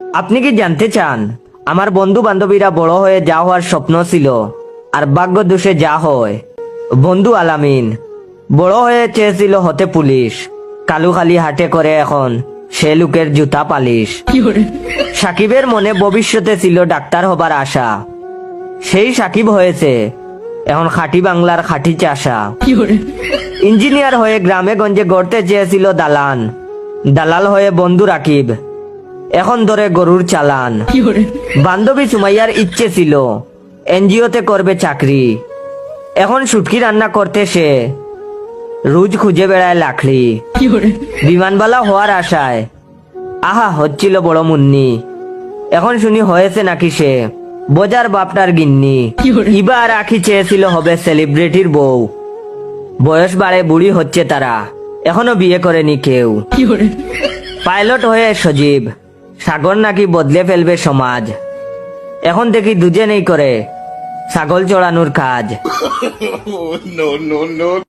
আপনি কি জানতে চান? আমার বন্ধু বান্ধবীরা বড় হয়ে যা হওয়ার স্বপ্ন ছিল আর ভাগ্য দোষে যা হয়। বন্ধু আলামিন বড় হয়ে চেয়েছিল হতে পুলিশ। কালু খালি হাটে করে এখন সে লোকের জুতা পালিশ। সাকিবের মনে ভবিষ্যতে ছিল ডাক্তার হবার আশা। সেই সাকিব হয়েছে এখন খাঁটি বাংলার খাঁটি চাষা। ইঞ্জিনিয়ার হয়ে গ্রামে গঞ্জে গড়তে চেয়েছিল দালান। দালাল হয়ে বন্ধু রাকিব। এখন ধরে গরুর চালান। বান্ধবী সুমাইয়ার ইচ্ছে ছিল এনজিওতে করবে চাকরি। এখন সুটকি রান্না করতে সে রোজ খুঁজে বেড়ায় লাখড়ি বিমানবালা হওয়ার আশায় আহা হচ্ছিল বড় মুন্নি। এখন শুনি হয়েছে নাকি সে বোজার বাপটার গিন্নি। ইবার আখি চেয়েছিল হবে সেলিব্রিটির বউ। বয়স বাড়ে বুড়ি হচ্ছে তারা। এখনও বিয়ে করেনি কেউ। পাইলট হয়ে সজীব সাগর নাকি বদলে ফেলবে সমাজ এখন দেখি দুজনেই করে ছাগল চড়ানোর কাজ no.